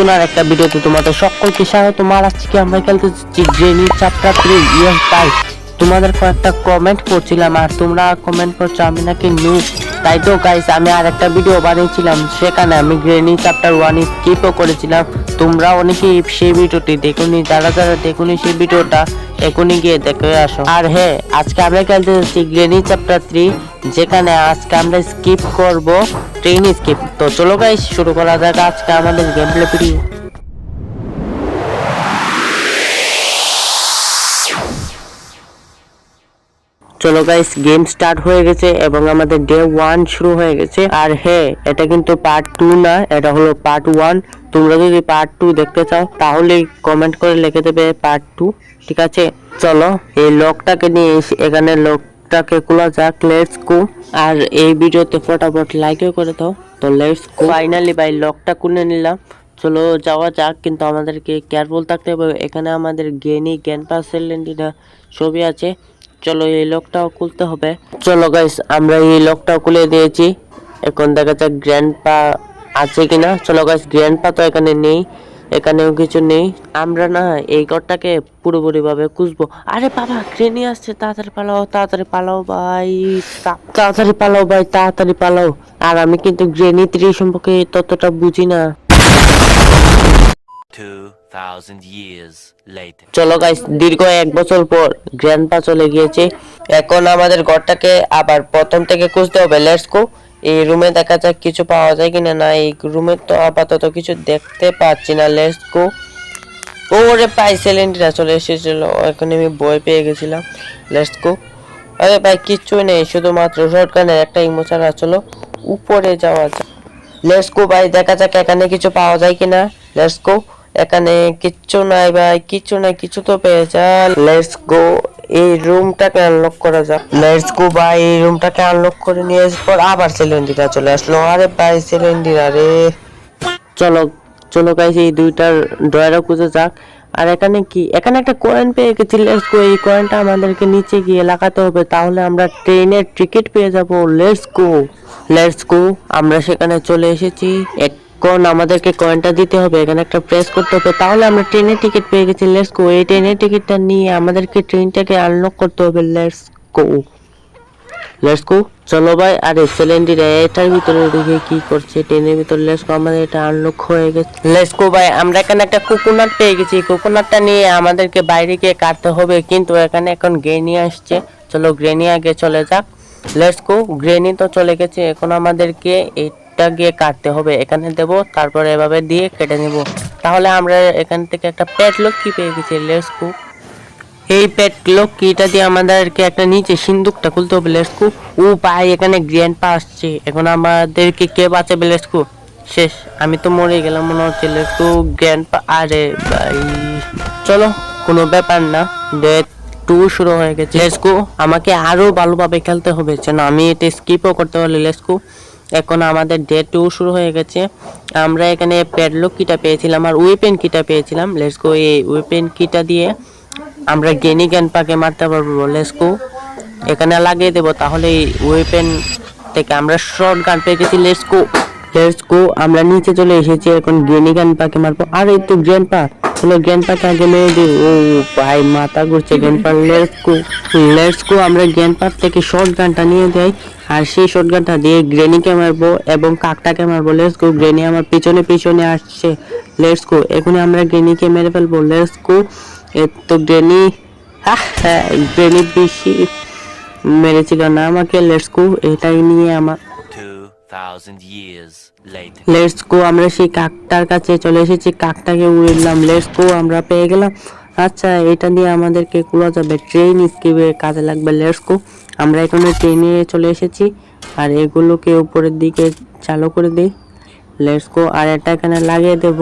নতুন আর একটা ভিডিওতে তোমাদের সকলকে স্বাগত। আর আজকে আমরা খেলতেছি গ্রেনি চ্যাপ্টার থ্রি ইয়ার তাই তোমাদের কয়েকটা কমেন্ট করছিলাম আর তোমরা কমেন্ট করছ আমি নাকি নিউ তাই তো গাইস আমি আর একটা ভিডিও বানিয়েছিলাম। সেখানে আমি গ্রেনি চ্যাপ্টার ওয়ান স্কিপও করেছিলাম। তোমরা অনেকেই সেই ভিডিওটি দেখুনি, যারা যারা দেখুনি সেই ভিডিওটা এখনই গিয়ে দেখে আসো। আর হ্যাঁ আজকে আমরা খেলতে যাচ্ছি গ্রেনি চ্যাপ্টার থ্রি যেখানে আজকে আমরা স্কিপ করব ট্রেন স্কিপ তো চলো গাইস শুরু করা যাক আজকে আমাদের গেম প্লে ভিডিও চলো গাইস গেম স্টার্ট হয়ে গেছে এবং আমাদের ডে ওয়ান শুরু হয়ে গেছে। আর হ্যাঁ এটা কিন্তু পার্ট টু না, এটা হলো পার্ট ওয়ান তোমরা যদি পার্ট টু দেখতে চাও, তাহলে কমেন্ট করে লিখে দেবে পার্ট টু ঠিক আছে? চলো, এই লকটাকে নিয়ে এখানে লকটাকে খোলা যাক লেটস গো আর এই ভিডিওতে ফটাফট লাইকও করে দাও, তো লেটস গো ফাইনালি ভাই লকটা খুলে নিলাম। চলো, যাওয়া যাক, কিন্তু আমাদেরকে কেয়ারফুল থাকতে হবে। এখানে আমাদের জ্ঞানী জ্ঞান পাস ছবি আছে। চলো, এই লকটাও খুলতে হবে। চলো গাইস আমরা এই লকটাও খুলে দিয়েছি। এখন দেখা যাক গ্র্যান্ড পা আছে কিনা? চলো গাছ গ্র্যান্ড পা তো এখানে নেই, এখানেও কিছু নেই। আমরা না এই ঘরটাকে পুরোপুরি ভাবে খুঁজবো। আরে বাবা গ্রেনি আসছে, তাড়াতাড়ি পালাও তাড়াতাড়ি পালাও ভাই। তাড়াতাড়ি পালাও ভাই, তাড়াতাড়ি পালাও। আর আমি কিন্তু গ্রেনি ত্রি সম্পর্কে ততটা বুঝি না। 2000 years later. চলো গাইস দীর্ঘ এক বছর পর গ্র্যান্ডপা চলে গিয়েছে। এখন আমাদের ঘরটাকে আবার প্রথম থেকে খুঁজতে হবে। লেটস গো এই রুমে দেখা যাক কিছু পাওয়া যায় কিনা। না, এই রুমে তো আপাতত কিছু দেখতে পাচ্ছি না। লেটস গো ওরে পাই সিলিন্ডার চলে এসেছিল। এখন আমি বই পেয়ে গেছিলাম। লেটস গো আরে ভাই কিচ্ছুই নেই, শুধুমাত্র শর্টগানের একটা ইমো ছাড়া চলো। উপরে যাওয়া যাক। লেটস গো ভাই, দেখা যাক এখানে কিছু পাওয়া যায় কিনা। লেটস গো এখানে কিচ্ছু নাই ভাই, কিচ্ছু নাই, কিছু তো পেয়ে যা লেটস গো এই রুমটাকে আনলক করা যাক। লেটস গো ভাই, এই রুমটাকে আনলক করে নিয়ে পর আবার সিলিন্ডার চলে আসলো। আরে ভাই সিলিন্ডার আরে। চলো চলো গাইস এই দুইটার ড্রয়ারও খুঁজে যাক। আর এখানে কি, এখানে একটা কয়েন পেয়ে গেছি লেটস গো এই কয়েনটা আমাদেরকে নিচে গিয়ে লাগাতে হবে, তাহলে আমরা ট্রেনের টিকিট পেয়ে যাব। লেটস গো লেটস গো আমরা সেখানে চলে এসেছি। এখন আমাদেরকে কয়েনটা দিতে হবে, এখানে একটা প্রেস করতে হবে। তাহলে আমরা ট্রেনের টিকিট পেয়ে গেছি লেটস গো এই ট্রেনের টিকিটটা নিয়ে আমাদেরকে ট্রেনটাকে আনলক করতে হবে লেটস গো লেটস গো চলো ভাই, আরে সিলিন্ডার এটার ভিতরে ঢুকে কি করছে? ট্রেনের ভিতরে লেটস গো আমাদের এটা আনলক হয়ে গেছে। লেটস গো ভাই, আমরা এখানে একটা কোকোনাট পেয়ে গেছি। কোকোনাটটা নিয়ে আমাদেরকে বাইরে গিয়ে কাটতে হবে, কিন্তু এখানে এখন গ্রেনি আসছে। চলো গ্রেনি আগে চলে যাক। লেটস গো গ্রেনি তো চলে গেছে, এখন আমাদেরকে এটা গিয়ে কাটতে হবে। এখানে দেব, তারপরে এভাবে দিয়ে কেটে নেব। তাহলে আমরা এখান থেকে একটা প্যাট কি পেয়ে গেছি। লেটস এই পেট লক্ষ্মীটা দিয়ে আমাদেরকে একটা নিচে সিন্দুকটা খুলতে হবে। লেসকু ও ভাই, এখানে গ্র্যান্ড পা আসছে। এখন আমাদেরকে কে বাঁচাবে? লেসকু শেষ। আমি তো মরে গেলাম মনে হচ্ছে। লেসকু গ্র্যান্ড পা আরে ভাই। চলো, কোনো ব্যাপার না। ডে টু শুরু হয়ে গেছে। লেসকু আমাকে আরও ভালোভাবে খেলতে হবে। যেন আমি এটা স্কিপও করতে পারলি লেসকু এখন আমাদের ডে টু শুরু হয়ে গেছে। আমরা এখানে প্যাডলক কিটা পেয়েছিলাম আর ওয়েপেন কিটা পেয়েছিলাম। লেসকু এই ওয়েপেন কিটা দিয়ে আমরা গেনি জ্ঞান পাকে মারতে পারব। লেসকো এখানে লাগিয়ে দেবো, তাহলে ওয়েপেন থেকে আমরা শর্ট গান পেয়ে গেছি। লেসকো লেসকো আমরা নিচে চলে এসেছি, এখন গেনি গান পাকে মারবো। আর এই তো গ্র্যান্ড পা পাকে আগে মেরে দিই। ও ভাই, মাথা ঘুরছে। গ্র্যান্ড পা লেসকো আমরা গ্র্যান্ড পার থেকে শর্ট গানটা নিয়ে যাই। আর সেই শর্ট গানটা দিয়ে গ্রেনিকে মারবো এবং কাকটাকে মারবো। লেসকো গ্রেনি আমার পিছনে পিছনে আসছে। লেসকো এখন আমরা গ্রেনিকে মেরে ফেলব। লেসকো এর তো গ্রেনি হ্যাঁ গ্রেনি বেশি মেরেছিল না আমাকে। লেটস গো এটাই নিয়ে আমার 2000 years লেটস গো আমরা সেই কাকটার কাছে চলে এসেছি। কাকটাকে উড়লাম। লেটস গো আমরা পেয়ে গেলাম। আচ্ছা এটা দিয়ে আমাদেরকে খোলা যাবে। ট্রেন স্কিপে কাজে লাগবে লেটস গো আমরা এখানে ট্রেনে চলে এসেছি। আর এগুলোকে উপরের দিকে চালু করে দিই লেটস গো আর এটা এখানে লাগিয়ে দেব।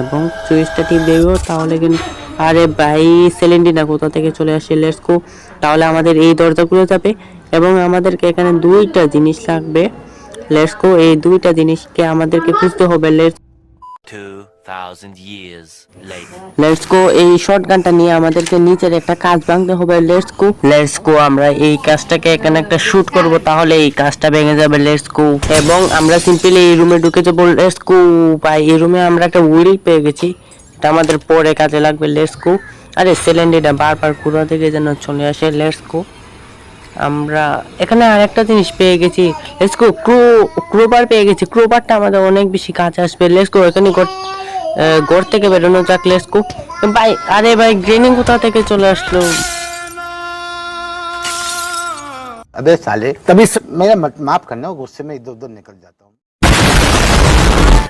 এবং সুইচটা টিপ দেবো তাহলে কিন্তু আরে ভাই সিলিন্ডিনা কোথা থেকে চলে আসে? লেটস গো তাহলে আমাদের এই দরজা খুলে যাবে। এবং আমাদেরকে এখানে দুইটা জিনিস লাগবে। লেটস গো এই দুইটা জিনিসকে আমাদেরকে খুঁজতে হবে। Let's 2,000 years later. Let's go এই শর্ট গানটা নিয়ে আমাদেরকে নিচের একটা কাজ ভাঙতে হবে লেটস গো লেটস গো আমরা এই কাজটাকে এখানে একটা শুট করব, তাহলে এই কাজটা ভেঙে যাবে লেটস গো এবং আমরা সিম্পলি এই রুমে ঢুকে যাব লেটস গো বা এই রুমে আমরা একটা উইল পেয়ে গেছি, এটা আমাদের পরে কাজে লাগবে লেটস গো আরে সিলিন্ডারটা বারবার কুড়া থেকে যেন চলে আসে লেটস গো আমরা এখানে আরেকটা জিনিস পেয়ে গেছি লেটস গো ক্রো ক্রোবার পেয়ে গেছি ক্রোবারটা আমাদের অনেক বেশি কাজে আসবে লেটস গো এখানে ঘর আহ, ঘর থেকে বেরোনো যাক লেটস গো ভাই আরে ভাই গ্রেনিং কোথা থেকে চলে আসলো अबे साले तभी स... मेरा मत- माफ करना गुस्से में इधर उधर निकल जाता हूँ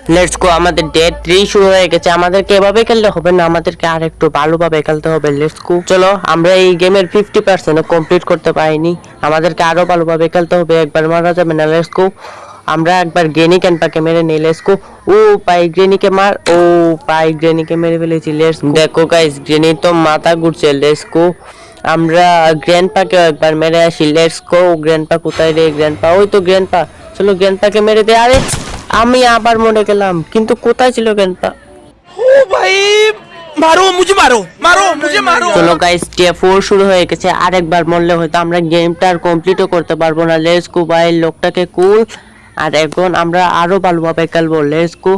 লেটস গো আমাদের ডে থ্রি শুরু হয়ে গেছে আমাদেরকে এভাবে খেললে হবে না আমাদেরকে আর একটু ভালোভাবে খেলতে হবে লেটস গো চলো আমরা এই গেমের ফিফটি পার্সেন্ট কমপ্লিট করতে পারিনি আমাদেরকে আরো ভালোভাবে খেলতে হবে একবার মারা যাবে না লেটস গো আমরা একবার গ্রেনি ক্যানপাকে মেরে নেই লেটস গো ও পাই গ্রেনিকে মার ও পাই গ্রেনিকে মেরে ফেলেছি লেটস দেখো গাইস গ্রেনি তো মাথা ঘুরছে লেটস গো আমরা গ্র্যান্ডপাকেও একবার মেরে আসি লেটস গো গ্র্যান্ডপা কোথায় রে গ্র্যান্ডপা? ওই তো গ্র্যান্ডপা। চলো গ্র্যান্ডপাকে মেরে দে। আরে আমি আবার মরে গেলাম কিন্তু কোথায় ছিল গ্র্যান্ডপা? ও ভাই মারো মুঝে মারো মারো মুঝে মারো। চলো গাইস ডে শুরু হয়ে গেছে। আরেকবার মরলে হয়তো আমরা গেমটা আর কমপ্লিটও করতে পারব না। লেস গো ভাই লোকটাকে কুল আর এখন আমরা আরও ভালোভাবে খেলব লেটস গো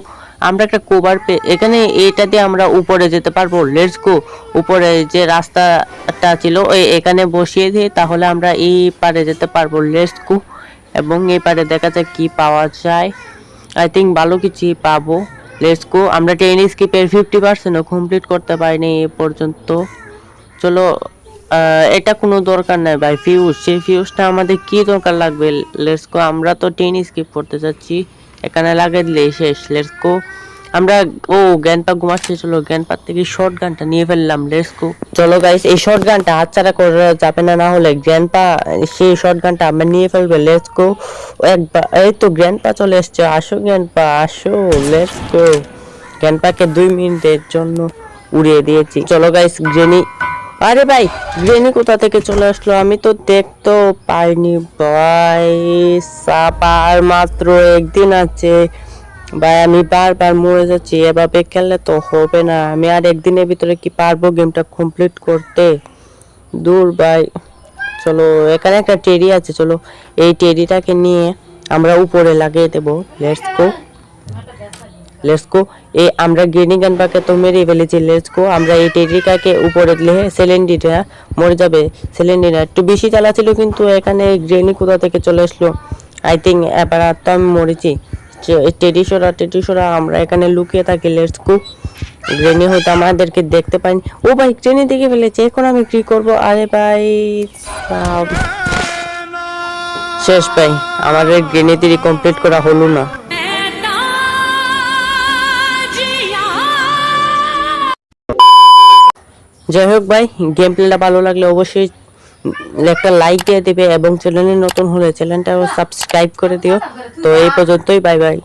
আমরা একটা কোভার পে, এখানে এইটা দিয়ে আমরা উপরে যেতে পারব লেটস গো উপরে যে রাস্তাটা ছিল, ওই এখানে বসিয়ে দিয়ে তাহলে আমরা এই পারে যেতে পারব লেটস গো এবং এই পারে দেখা যায় কি পাওয়া যায়। আই থিঙ্ক ভালো কিছুই পাবো লেটস গো আমরা টেন স্কিপের ফিফটি পার্সেন্টও কমপ্লিট করতে পারিনি এ পর্যন্ত। চলো এটা কোনো দরকার নাই ভাই ফিউজ সেই ফিউজটা আমাদের কি দরকার লাগবে? লেটস গো আমরা তো টেন স্কিপ করতে যাচ্ছি। এখানে লাগিয়ে দিলে শেষ। লেটস গো আমরা, ও, জ্ঞানপা ঘুমাচ্ছে, চলো জ্ঞানপার থেকে শর্ট গানটা নিয়ে ফেললাম। লেটস গো চলো গাইস এই শর্ট গানটা হাতছাড়া করা যাবে না না হলে জ্ঞানপা, সেই শর্ট গানটা আমরা নিয়ে ফেলবে। লেটস গো একবার, এই তো জ্ঞানপা চলে এসছে। আসো জ্ঞানপা, আসো। লেটস গো দুই মিনিটের জন্য উড়িয়ে দিয়েছি। চলো গাইস গ্রেনি আরে ভাই গ্রেনি কোথা থেকে চলে আসলো? আমি তো দেখতেও পাইনি ভাই। সাপার মাত্র একদিন আছে। ভাই, আমি বারবার মরে যাচ্ছি। এভাবে খেললে তো হবে না। আমি আর একদিনের ভিতরে কি পারব গেমটা কমপ্লিট করতে? দূর ভাই। চলো, এখানে একটা টেরি আছে, চলো। এই টেরিটাকে নিয়ে আমরা উপরে লাগিয়ে দেবো। লেটস গো লেটস গো এই আমরা গ্রেনি গানপাকে তো মেরে ফেলেছি। লেটস গো আমরা এই টেরিকাকে উপরে দিলে সেলেন্ডিটা মরে যাবে। সেলেন্ডিটা একটু বেশি চালাচ্ছিল কিন্তু এখানে গ্রেনি কোথা থেকে চলে আসলো? আই থিঙ্ক এবার আর তো আমি মরেছি। টেডিসোরা টেডিসোরা, আমরা এখানে লুকিয়ে থাকি। লেটস গো গ্রেনি হয়তো আমাদেরকে দেখতে পাইনি ও ভাই, গ্রেনি দেখে ফেলেছে। এখন আমি কি করব? আরে ভাই। শেষ ভাই, আমাদের গ্রেনি তিরি কমপ্লিট করা হলো না। যাই হোক ভাই গেম প্লেটা ভালো লাগলে অবশ্যই একটা লাইক দিয়ে দেবে এবং চ্যানেলে নতুন হলে চ্যানেলটা সাবস্ক্রাইব করে দিও। তো এই পর্যন্তই বাই বাই